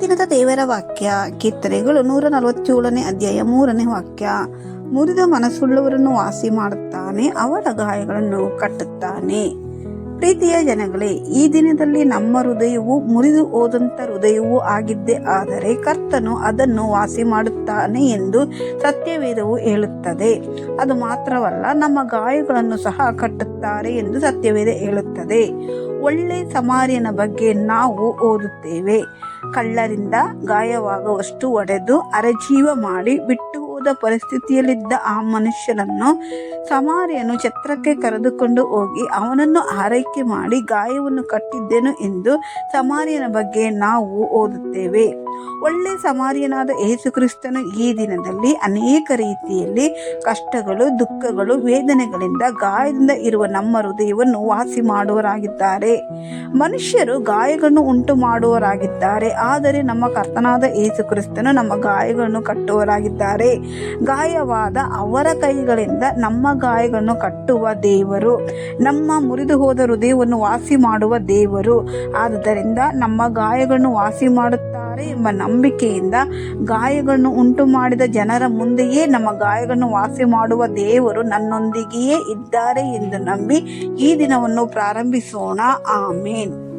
ದಿನದ ದೇವರ ವಾಕ್ಯ ಕೀರ್ತನೆಗಳು ನೂರ ನಲವತ್ತೇಳನೇ ಅಧ್ಯಾಯ ಮೂರನೇ ವಾಕ್ಯ. ಮುರಿದ ಮನಸ್ಸುಳ್ಳವರನ್ನು ವಾಸಿ ಮಾಡುತ್ತಾನೆ ಅವರ ಗಾಯಗಳನ್ನು ಕಟ್ಟುತ್ತಾನೆ. ಪ್ರೀತಿಯ ಜನಗಳೇ, ಈ ದಿನದಲ್ಲಿ ನಮ್ಮ ಹೃದಯವು ಮುರಿದು ಹೋದಂತ ಹೃದಯವೂ ಆಗಿದ್ದೇ ಆದರೆ ಕರ್ತನು ಅದನ್ನು ವಾಸಿ ಮಾಡುತ್ತಾನೆ ಎಂದು ಸತ್ಯವೇದವು ಹೇಳುತ್ತದೆ. ಅದು ಮಾತ್ರವಲ್ಲ, ನಮ್ಮ ಗಾಯಗಳನ್ನು ಸಹ ಕಟ್ಟುತ್ತಾರೆ ಎಂದು ಸತ್ಯವೇದ ಹೇಳುತ್ತದೆ. ಒಳ್ಳೆ ಸಮಾರಿಯನ ಬಗ್ಗೆ ನಾವು ಓದುತ್ತೇವೆ. ಕಳ್ಳರಿಂದ ಗಾಯವಾಗುವಷ್ಟು ಒಡೆದು ಅರಜೀವ ಮಾಡಿ ಬಿಟ್ಟು ಹೋದ ಪರಿಸ್ಥಿತಿಯಲ್ಲಿದ್ದ ಆ ಮನುಷ್ಯನನ್ನು ಸಮಾರಿಯನು ಛತ್ರಕ್ಕೆ ಕರೆದುಕೊಂಡು ಹೋಗಿ ಅವನನ್ನು ಆರೈಕೆ ಮಾಡಿ ಗಾಯವನ್ನು ಕಟ್ಟಿದ್ದೆನು ಎಂದು ಸಮಾರಿಯನ ಬಗ್ಗೆ ನಾವು ಓದುತ್ತೇವೆ. ಒಳ್ಳೆ ಸಮಾರಿಯನಾದ ಯೇಸು ಕ್ರಿಸ್ತನು ಈ ದಿನದಲ್ಲಿ ಅನೇಕ ರೀತಿಯಲ್ಲಿ ಕಷ್ಟಗಳು, ದುಃಖಗಳು, ವೇದನೆಗಳಿಂದ ಗಾಯದಿಂದ ಇರುವ ನಮ್ಮ ಹೃದಯವನ್ನು ವಾಸಿ ಮಾಡುವರಾಗಿದ್ದಾರೆ. ಮನುಷ್ಯರು ಗಾಯಗಳನ್ನು ಉಂಟು ಮಾಡುವರಾಗಿದ್ದಾರೆ. ಆದರೆ ನಮ್ಮ ಕರ್ತನಾದ ಯೇಸು ಕ್ರಿಸ್ತನು ನಮ್ಮ ಗಾಯಗಳನ್ನು ಕಟ್ಟುವರಾಗಿದ್ದಾರೆ ಗಾಯವಾದ ಅವರ ಕೈಗಳಿಂದ ನಮ್ಮ ಗಾಯಗಳನ್ನು ಕಟ್ಟುವ ದೇವರು, ನಮ್ಮ ಮುರಿದು ಹೋದ ಹೃದಯವನ್ನು ವಾಸಿ ಮಾಡುವ ದೇವರು. ಆದ್ದರಿಂದ ನಮ್ಮ ಗಾಯಗಳನ್ನು ವಾಸಿ ಮಾಡುತ್ತಾರೆ ಎಂಬ ನಂಬಿಕೆಯಿಂದ ಗಾಯಗಳನ್ನು ಉಂಟು ಮಾಡಿದ ಜನರ ಮುಂದೆಯೇ ನಮ್ಮ ಗಾಯಗಳನ್ನು ವಾಸಿ ಮಾಡುವ ದೇವರು ನನ್ನೊಂದಿಗೆಯೇ ಇದ್ದಾರೆ ಎಂದು ನಂಬಿ ಈ ದಿನವನ್ನು ಪ್ರಾರಂಭಿಸೋಣ. ಆಮೇನ್.